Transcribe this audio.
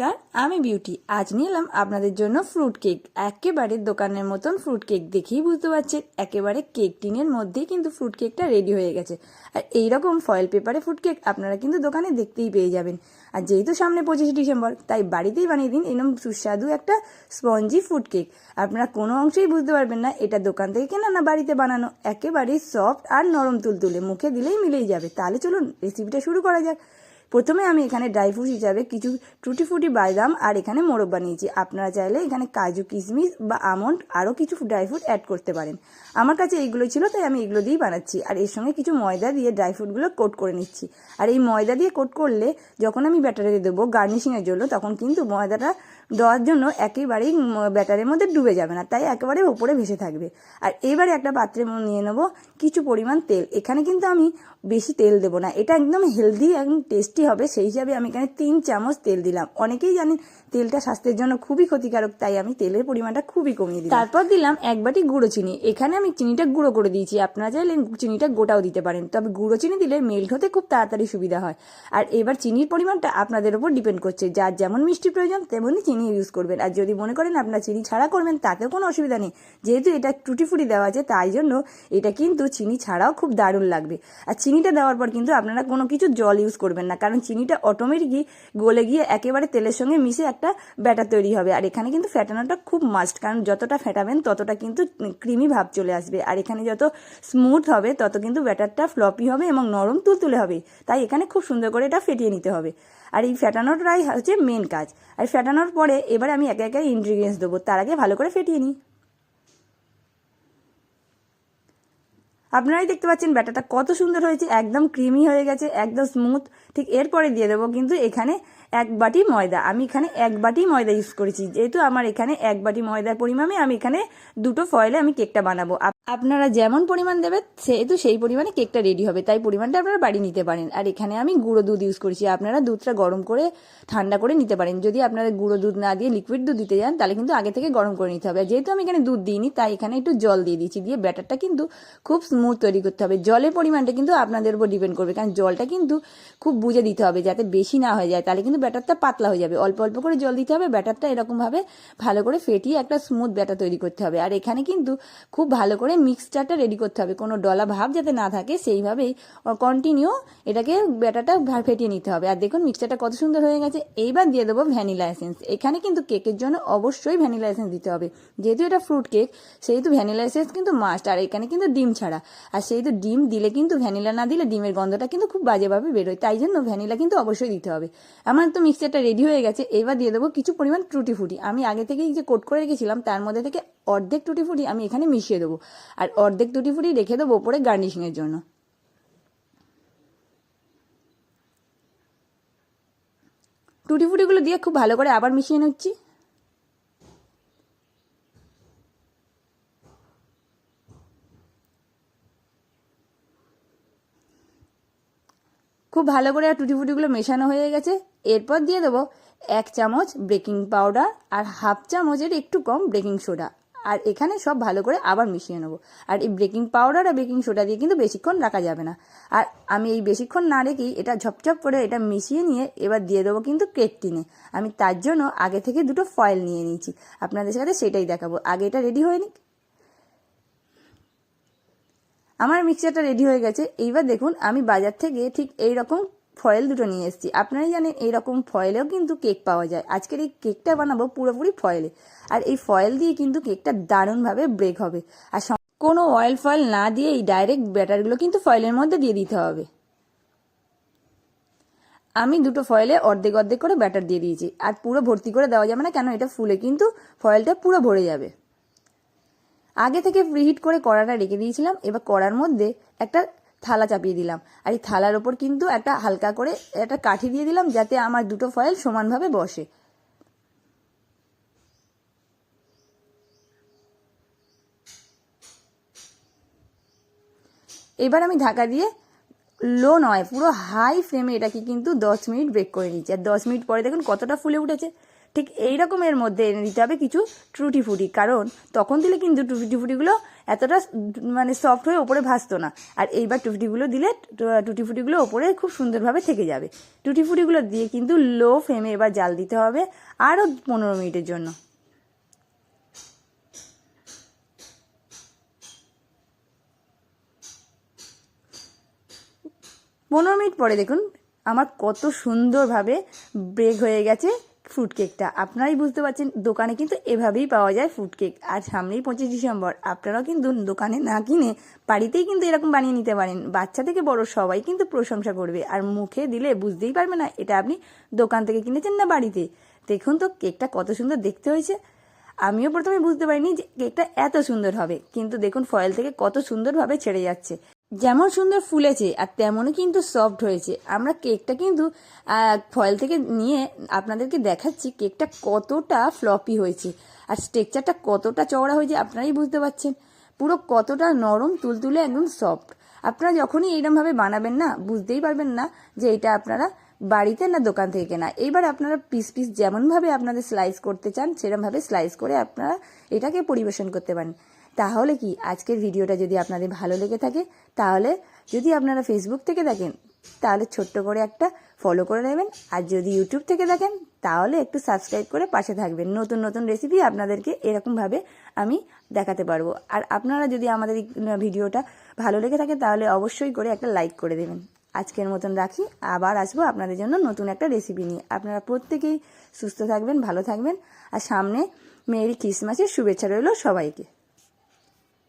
নমস্কার, আমি বিউটি। আজ নিয়ে এলাম আপনাদের জন্য ফ্রুট কেক একেবারে দোকানের মতন ফ্রুট কেক দেখেই বুঝতে পারছেন, একেবারে কেক টিনের মধ্যেই কিন্তু ফ্রুট কেকটা রেডি হয়ে গেছে। আর এইরকম ফয়েল পেপারে ফ্রুট কেক আপনারা কিন্তু দোকানে দেখতেই পেয়ে যাবেন। আর যেহেতু সামনে পঁচিশে ডিসেম্বর, তাই বাড়িতেই বানিয়ে দিন এরকম সুস্বাদু একটা স্পঞ্জি ফ্রুট কেক আপনারা কোনো অংশেই বুঝতে পারবেন না, এটা দোকান থেকে কেনা না বাড়িতে বানানো। একেবারেই সফট আর নরম তুলতুলে, মুখে দিলেই মিলেই যাবে। তাহলে চলুন রেসিপিটা শুরু করা যাক। প্রথমে আমি এখানে ড্রাই ফ্রুট হিসাবে কিছু টুটি ফুটি বাদাম আর এখানে মোরগ বানিয়েছি। আপনারা চাইলে এখানে কাজু কিশমিশ বা আমন্ড আরও কিছু ড্রাই ফ্রুট অ্যাড করতে পারেন। আমার কাছে এইগুলো ছিল, তাই আমি এগুলো দিয়েই বানাচ্ছি। আর এর সঙ্গে কিছু ময়দা দিয়ে ড্রাই ফ্রুটগুলো কোট করে নিচ্ছি। আর এই ময়দা দিয়ে কোট করলে যখন আমি ব্যাটারে দেবো গার্নিশিংয়ের জন্য, তখন কিন্তু ময়দাটা দেওয়ার জন্য একেবারেই ব্যাটারের মধ্যে ডুবে যাবে না, তাই একেবারে ওপরে ভেসে থাকবে। আর এবারে একটা পাত্রে নিয়ে নেব কিছু পরিমাণ তেল। এখানে কিন্তু আমি বেশি তেল দেবো না। এটা একদম হেলদি একদম টেস্টি হবে সেই হিসাবে আমি এখানে তিন চামচ তেল দিলাম। অনেকেই জানেন তেলটা স্বাস্থ্যের জন্য খুবই ক্ষতিকারক, তাই আমি তেলের পরিমাণটা খুবই কমিয়ে দিই তারপর দিলাম এক বাটি গুঁড়ো চিনি। এখানে আমি চিনিটা গুঁড়ো করে দিয়েছি। আপনারা চাইলে চিনিটা গোটাও দিতে পারেন। তবে গুঁড়ো চিনি দিলে মেল্ট হতে খুব তাড়াতাড়ি সুবিধা হয়। আর এবার চিনির পরিমাণটা আপনাদের উপর ডিপেন্ড করছে। যার যেমন মিষ্টি প্রয়োজন, তেমনই চিনি ইউজ করবেন। আর যদি মনে করেন আপনার চিনি ছাড়া করবেন, তাতেও কোনো অসুবিধা নেই। যেহেতু এটা টুটি ফুটি দেওয়া আছে, তাই জন্য এটা কিন্তু চিনি ছাড়াও খুব দারুণ লাগবে। আর চিনিটা দেওয়ার পর কিন্তু আপনারা কোনো কিছু জল ইউজ করবেন না। কারণ চিনিটা অটোমেটিকই গলে গিয়ে একেবারে তেলের সঙ্গে মিশে একটা ব্যাটার তৈরি হবে। আর এখানে কিন্তু ফ্যাটানোটা খুব মাস্ট কারণ যতটা ফ্যাটাবেন ততটা কিন্তু ক্রিমি ভাব চলে আসবে। আর এখানে যত স্মুথ হবে, তত কিন্তু ব্যাটারটা ফ্লপি হবে এবং নরম তুলতুলে হবে। তাই এখানে খুব সুন্দর করে এটা ফেটিয়ে নিতে হবে। আর এই ফেটানোটাই হচ্ছে মেন কাজ। আর ফেটানোর পরে এবার আমি একে একে ইনগ্রিডিয়েন্টস দেবো। তার আগে ভালো করে ফেটিয়ে নিই। আপনারাই দেখতে পাচ্ছেন ব্যাটাটা কত সুন্দর হয়েছে, একদম ক্রিমি হয়ে গেছে, একদম স্মুথ ঠিক এরপরে দিয়ে দেবো কিন্তু এখানে এক বাটি ময়দা। আমি এখানে এক বাটি ময়দা ইউজ করেছি। যেহেতু আমার এখানে এক বাটি ময়দার পরিমাণে আমি এখানে দুটো ফয়েলে আমি কেকটা বানাবো। আপনারা যেমন পরিমাণ দেবেন সেহেতু সেই পরিমাণে কেকটা রেডি হবে। তাই পরিমাণটা আপনারা বাড়ি নিতে পারেন। আর এখানে আমি গুঁড়ো দুধ ইউজ করেছি। আপনারা দুধটা গরম করে, ঠান্ডা করে নিতে পারেন। যদি আপনারা গুঁড়ো দুধ না দিয়ে লিকুইড দুধ দিতে যান, তাহলে কিন্তু আগে থেকে গরম করে নিতে হবে। আর যেহেতু আমি এখানে দুধ দিইনি, তাই এখানে একটু জল দিয়ে দিচ্ছি দিয়ে ব্যাটারটা কিন্তু খুব স্মুথ তৈরি করতে হবে। জলের পরিমাণটা কিন্তু আপনাদের উপর ডিপেন্ড করবে। কারণ জলটা কিন্তু খুব বুঝে দিতে হবে, যাতে বেশি না হয়ে যায়। তাহলে কিন্তু ব্যাটারটা পাতলা হয়ে যাবে। অল্প অল্প করে জল দিতে হবে। ব্যাটারটা এরকমভাবে ভালো করে ফেটিয়ে একটা স্মুথ ব্যাটার তৈরি করতে হবে। আর এখানে কিন্তু খুব ভালো করে মিক্সচারটা রেডি করতে হবে। কোনো ডলা ভাব যাতে না থাকে, সেইভাবেই কন্টিনিউ এটাকে ব্যাটারটা ফেটিয়ে নিতে হবে। আর দেখুন মিক্সচারটা কত সুন্দর হয়ে গেছে। এইবার দিয়ে দেবো ভ্যানিলা এসেন্স এখানে কিন্তু কেকের জন্য অবশ্যই ভ্যানিলা এসেন্স দিতে হবে। যেহেতু এটা ফ্রুট কেক সেহেতু ভ্যানিলা এসেন্স কিন্তু মাস্ট আর এখানে কিন্তু ডিম ছাড়া। আর সেহেতু ডিম দিলে কিন্তু ভ্যানিলা না দিলে ডিমের গন্ধটা কিন্তু খুব বাজেভাবে বেরোয়। তাই জন্য ভ্যানিলা কিন্তু অবশ্যই দিতে হবে। আমার তো মিক্সচারটা রেডি হয়ে গেছে। এবার দিয়ে দেবো কিছু পরিমাণ টুটি ফুটি আমি আগে থেকেই যে কোট করে রেখেছিলাম, তার মধ্যে থেকে অর্ধেক টুটি ফুটি আমি এখানে মিশিয়ে দেবো। আর অর্ধেক দুটি ফুটি রেখে দেবো ওপরে গার্নিশিংয়ের জন্য। টুটি ফুটিগুলো দিয়ে খুব ভালো করে আবার মিশিয়ে নিচ্ছি। খুব ভালো করে টুটি ফুটিগুলো মেশানো হয়ে গেছে। এরপর দিয়ে দেবো এক চামচ বেকিং পাউডার আর হাফ চামচের একটু কম বেকিং সোডা। আর এখানে সব ভালো করে আবার মিশিয়ে নেব। আর এই বেকিং পাউডার আর বেকিং সোডা দিয়ে কিন্তু বেশিক্ষণ রাখা যাবে না। আর আমি এই বেশিক্ষণ না রেখেই এটা ঝপঝপ করে এটা মিশিয়ে নিয়ে এবার দিয়ে দেবো কিন্তু কেক টিনে। আমি তার জন্য আগে থেকে দুটো ফয়েল নিয়ে নিয়েছি। আপনাদের সাথে সেটাই দেখাবো। আগে এটা রেডি হয়ে নিক আমার মিক্সচারটা রেডি হয়ে গেছে। এইবার দেখুন, আমি বাজার থেকে ঠিক এই রকম ফয়েল দুটো নিয়ে এসেছি। আপনারাই জানেন এই রকম ফয়েলেও কিন্তু কেক পাওয়া যায়। আজকের এই কেকটা বানাবো পুরোপুরি ফয়েলে। আর এই ফয়েল দিয়ে কিন্তু কেকটা দারুণভাবে ব্রেক হবে। আর কোনো অয়েল ফয়েল না দিয়ে এই ডাইরেক্ট ব্যাটারগুলো কিন্তু ফয়েলের মধ্যে দিয়ে দিতে হবে। আমি দুটো ফয়েলে অর্ধেক অর্ধেক করে ব্যাটার দিয়ে দিয়েছি। আর পুরো ভর্তি করে দেওয়া যাবে না, কেন এটা ফুলে কিন্তু ফয়েলটা পুরো ভরে যাবে। আগে থেকে প্রিহিট করে কড়াটা রেখে দিয়েছিলাম। এবার কড়ার মধ্যে একটা থালা চাপিয়ে দিলাম। আর এই থালার ওপর কিন্তু একটা হালকা করে একটা কাঠি দিয়ে দিলাম, যাতে আমার দুটো ফয়েল সমানভাবে বসে। এবার আমি ঢাকা দিয়ে লো নয়, পুরো হাই ফ্লেমে এটাকে কিন্তু দশ মিনিট বেক করে নিচ্ছি। আর দশ মিনিট পরে দেখুন কতটা ফুলে উঠেছে। ঠিক এই রকমের মধ্যে এনে দিতে হবে কিছু ট্রুটি ফুটি কারণ তখন দিলে কিন্তু টুটি ফুটিগুলো এতটা মানে সফট হয়ে ওপরে ভাসতো না। আর এইবার টুটিগুলো দিলে টুটি ফুটিগুলো ওপরে খুব সুন্দরভাবে থেকে যাবে। টুটি ফুটিগুলো দিয়ে কিন্তু লো ফ্লেমে এবার জাল দিতে হবে আরও পনেরো মিনিটের জন্য। পনেরো মিনিট পরে দেখুন আমার কত সুন্দরভাবে ব্রেক হয়ে গেছে। ফ্রুট কেকটা আপনারাই বুঝতে পারছেন, দোকানে কিন্তু এভাবেই পাওয়া যায় ফ্রুট কেক আর সামনেই পঁচিশ ডিসেম্বর, আপনারাও কিন্তু দোকানে না কিনে বাড়িতেই কিন্তু এরকম বানিয়ে নিতে পারেন। বাচ্চা থেকে বড় সবাই কিন্তু প্রশংসা করবে। আর মুখে দিলে বুঝতেই পারবে না, এটা আপনি দোকান থেকে কিনেছেন না বাড়িতে। দেখুন তো কেকটা কত সুন্দর দেখতে হয়েছে। আমিও প্রথমে বুঝতে পারিনি যে কেকটা এত সুন্দর হবে। কিন্তু দেখুন ফয়েল থেকে কত সুন্দরভাবে ছেড়ে যাচ্ছে। যেমন সুন্দর ফুলেছে আর তেমনই কিন্তু সফট হয়েছে। আমরা কেকটা কিন্তু ফয়েল থেকে নিয়ে আপনাদেরকে দেখাচ্ছি কেকটা কতটা ফ্লপি হয়েছে। আর স্ট্রেকচারটা কতটা চওড়া হয়েছে আপনারাই বুঝতে পারছেন। পুরো কতটা নরম, তুলতুলে একদম সফট আপনারা যখনই এইরকমভাবে বানাবেন না, বুঝতেই পারবেন না যে এটা আপনারা বাড়িতে না দোকান থেকে কেনা। এইবার আপনারা পিস পিস যেমনভাবে আপনাদের স্লাইস করতে চান, সেরমভাবে স্লাইস করে আপনারা এটাকে পরিবেশন করতে পারেন। তাহলে কি আজকের ভিডিওটা যদি আপনাদের ভালো লেগে থাকে, তাহলে যদি আপনারা ফেসবুক থেকে দেখেন, তাহলে ছোট্ট করে একটা ফলো করে নেবেন। আর যদি ইউটিউব থেকে দেখেন, তাহলে একটু সাবস্ক্রাইব করে পাশে থাকবেন। নতুন নতুন রেসিপি আপনাদেরকে এরকমভাবে আমি দেখাতে পারব। আর আপনারা যদি আমাদের ভিডিওটা ভালো লেগে থাকে, তাহলে অবশ্যই করে একটা লাইক করে দেবেন। আজকের মতন রাখি। আবার আসব আপনাদের জন্য নতুন একটা রেসিপি নিয়ে। আপনারা প্রত্যেকেই সুস্থ থাকবেন, ভালো থাকবেন। আর সামনে মেরি ক্রিসমাসের শুভেচ্ছা রইল সবাইকে।